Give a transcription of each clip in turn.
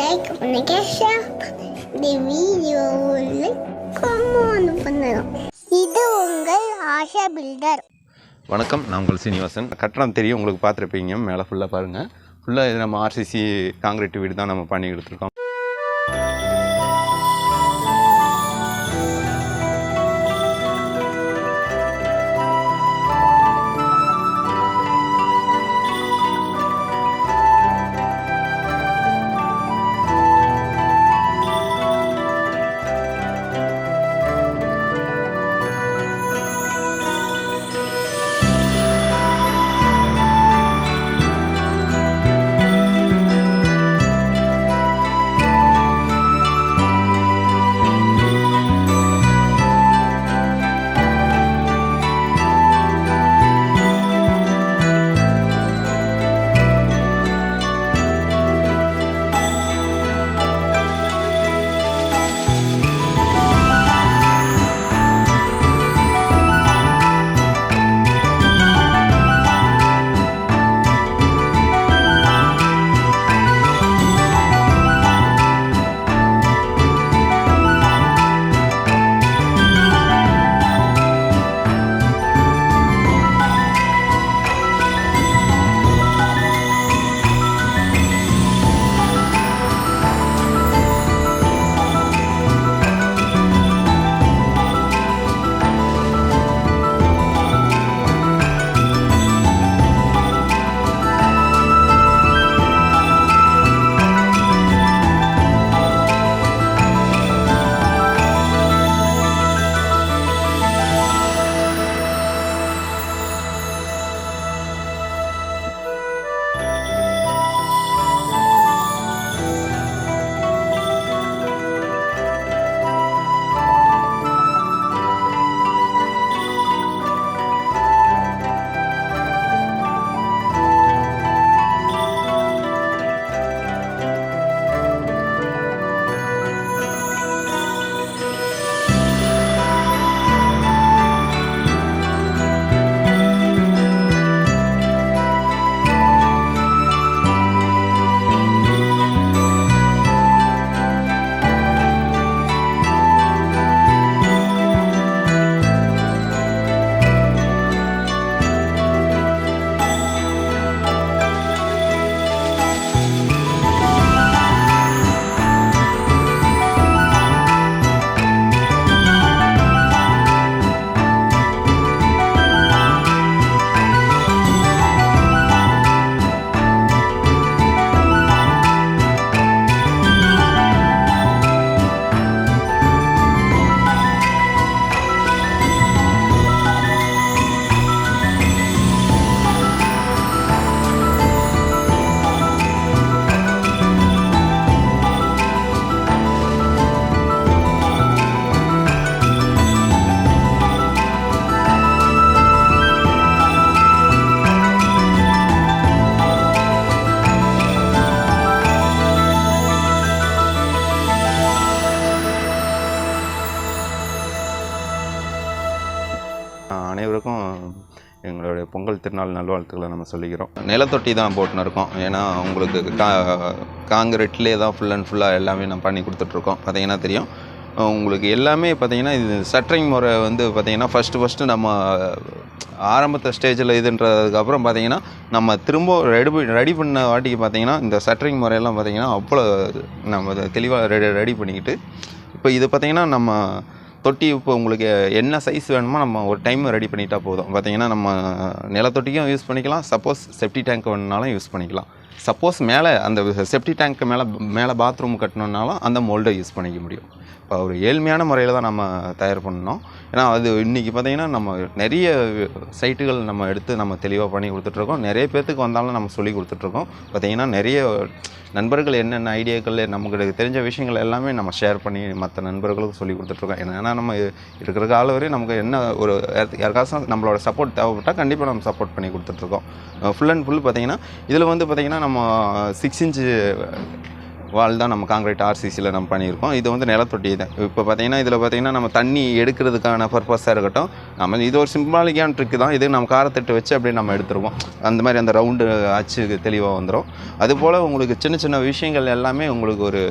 Like பண்ணுங்க share இந்த video like comment பண்ணுங்க இது உங்கள் ஆஷா பில்டர். வணக்கம் நான் உங்கள் சீனிவாசன். கட்டணம் தெரியும் உங்களுக்கு பார்த்துருப்பீங்க மேலே ஃபுல்லாக பாருங்கள் ஃபுல்லாக இது நம்ம ஆர்சிசி காங்கிரீட் வீடு தான் நம்ம பண்ணி கொடுத்துருக்கோம் அனைவருக்கும் எங்களுடைய பொங்கல் திருநாள் நல்வாழ்த்துக்களை நம்ம சொல்லிக்கிறோம். நிலத்தொட்டி தான் போட்டுன்னு இருக்கோம். ஏன்னா உங்களுக்கு கா காங்கிரீட்லேயே தான் ஃபுல் அண்ட் ஃபுல்லாக எல்லாமே நம்ம பண்ணி கொடுத்துட்ருக்கோம். பார்த்தீங்கன்னா தெரியும். உங்களுக்கு எல்லாமே பார்த்தீங்கன்னா இது சட்டரிங் முறை வந்து பார்த்திங்கன்னா ஃபஸ்ட்டு ஃபஸ்ட்டு நம்ம ஆரம்பத்த ஸ்டேஜில் இதுன்றதுக்கப்புறம் பார்த்தீங்கன்னா நம்ம திரும்ப ரெடி ரெடி பண்ண வாட்டிக்கு பார்த்தீங்கன்னா இந்த சட்டரிங் முறையெல்லாம் பார்த்திங்கன்னா அவ்வளோ நம்ம தெளிவாக ரெடி ரெடி பண்ணிக்கிட்டு இப்போ இது பார்த்தீங்கன்னா நம்ம தொட்டி இப்போ உங்களுக்கு என்ன சைஸ் வேணுமோ நம்ம ஒரு டைம் ரெடி பண்ணிட்டா போதும். பார்த்தீங்கன்னா நம்ம நிலத்தொட்டிக்கும் யூஸ் பண்ணிக்கலாம். சப்போஸ் செப்டி டேங்க் வேணுனாலும் யூஸ் பண்ணிக்கலாம். சப்போஸ் மேலே அந்த செப்டி டேங்க்கு மேலே மேலே பாத்ரூம் கட்டணுன்னாலும் அந்த மோல்டை யூஸ் பண்ணிக்க முடியும். இப்போ ஒரு ஏழ்மையான முறையில் தான் நம்ம தயார் பண்ணணும். ஏன்னா அது இன்றைக்கி பார்த்தீங்கன்னா நம்ம நிறைய சைட்டுகள் நம்ம எடுத்து நம்ம தெளிவாக பண்ணி கொடுத்துட்ருக்கோம். நிறைய பேர்த்துக்கு வந்தாலும் நம்ம சொல்லி கொடுத்துட்ருக்கோம். பார்த்தீங்கன்னா நிறைய நண்பர்கள் என்னென்ன ஐடியாக்கள் நமக்கு தெரிஞ்ச விஷயங்கள் எல்லாமே நம்ம ஷேர் பண்ணி மற்ற நண்பர்களுக்கும் சொல்லி கொடுத்துட்ருக்கோம். ஏன்னா நம்ம இருக்கிற கால வரையும் நமக்கு என்ன ஒரு யாருக்காசம் யாருக்காச்சும் நம்மளோட சப்போர்ட் தேவைப்பட்டால் கண்டிப்பாக நம்ம சப்போர்ட் பண்ணி கொடுத்துட்ருக்கோம். ஃபுல் அண்ட் ஃபுல் பார்த்திங்கன்னா இதில் வந்து பார்த்திங்கன்னா நம்ம சிக்ஸ் இன்ச்சு வால் தான் நம்ம காங்கிரீட் ஆர்சிசியில் நம்ம பண்ணியிருக்கோம். இது வந்து நிலத்தொட்டி தான். இப்போ பார்த்தீங்கன்னா இதில் பார்த்தீங்கன்னா நம்ம தண்ணி எடுக்கிறதுக்கான பர்பஸாக இருக்கட்டும் நம்ம இது ஒரு சிம்பாலிக்கான ட்ரிக்கு தான். இது நம்ம காரத்தட்டு வச்சு அப்படியே நம்ம எடுத்துருவோம். அந்த மாதிரி அந்த ரவுண்டு அச்சு தெளிவாக வந்துடும் அதுபோல் உங்களுக்கு சின்ன சின்ன விஷயங்கள் எல்லாமே உங்களுக்கு ஒரு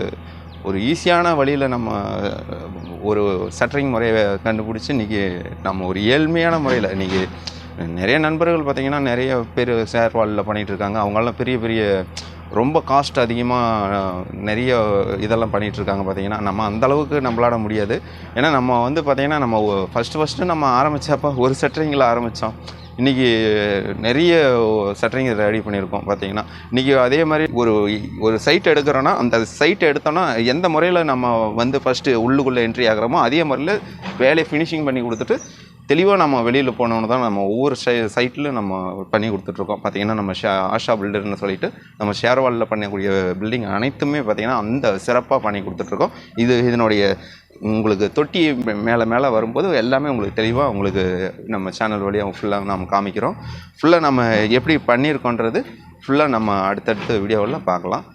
ஒரு ஈஸியான வழியில் நம்ம ஒரு சட்டரிங் முறையை கண்டுபிடிச்சி இன்றைக்கி நம்ம ஒரு ஏழ்மையான முறையில் இன்றைக்கி நிறைய நண்பர்கள் பார்த்திங்கன்னா நிறைய பேர் ஷேர் வாலில் பண்ணிகிட்டு இருக்காங்க. அவங்கெல்லாம் பெரிய பெரிய ரொம்ப காஸ்ட் அதிகமாக நிறைய இதெல்லாம் பண்ணிகிட்ருக்காங்க பார்த்திங்கன்னா பார்த்தீங்கன்னா நம்ம அந்தளவுக்கு நம்மளாட நம்மளால முடியாது. ஏன்னா நம்ம வந்து பார்த்திங்கன்னா நம்ம ஃபஸ்ட்டு ஃபஸ்ட்டு நம்ம ஆரம்பித்தப்போ ஒரு செட்டரிங்கில் ஆரம்பித்தோம் இன்றைக்கி நிறைய செட்டரிங் ரெடி பண்ணியிருக்கோம் பார்த்தீங்கன்னா இன்றைக்கி அதே மாதிரி ஒரு ஒரு சைட் எடுக்கிறோன்னா அந்த சைட் எடுத்தோன்னா எந்த முறையில் நம்ம வந்து ஃபஸ்ட்டு உள்ளுக்குள்ளே என்ட்ரி ஆகிறோமோ அதே முறையில் வேலையை ஃபினிஷிங் பண்ணி கொடுத்துட்டு தெளிவாக நம்ம வெளியில் போனோன்னு தான் நம்ம ஒவ்வொரு சை சைட்லையும் நம்ம பண்ணி கொடுத்துட்ருக்கோம். பார்த்திங்கன்னா நம்ம ஷே ஆஷா பில்டர்னு சொல்லிட்டு நம்ம ஷேர்வாலில் பண்ணக்கூடிய பில்டிங் அனைத்துமே பார்த்திங்கன்னா அந்த சிறப்பாக பண்ணி கொடுத்துட்ருக்கோம். இது இதனுடைய உங்களுக்கு தொட்டி மேலே மேலே வரும்போது எல்லாமே உங்களுக்கு தெளிவாக உங்களுக்கு நம்ம சேனல் வழியாக ஃபுல்லாக நம்ம காமிக்கிறோம். ஃபுல்லாக நம்ம எப்படி பண்ணியிருக்கோன்றது ஃபுல்லாக நம்ம அடுத்தடுத்த வீடியோவில் பார்க்கலாம்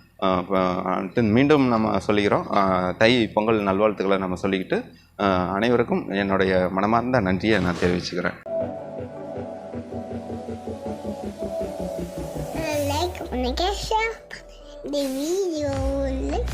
மீண்டும் நம்ம சொல்லிக்கிறோம். தை பொங்கல் நல்வாழ்த்துக்களை நம்ம சொல்லிக்கிட்டு அனைவருக்கும் என்னுடைய மனமார்ந்த நன்றியை நான் தெரிவிச்சுக்கிறேன். லைக் பண்ணுங்க ஷேர் இந்த வீடியோ லைக்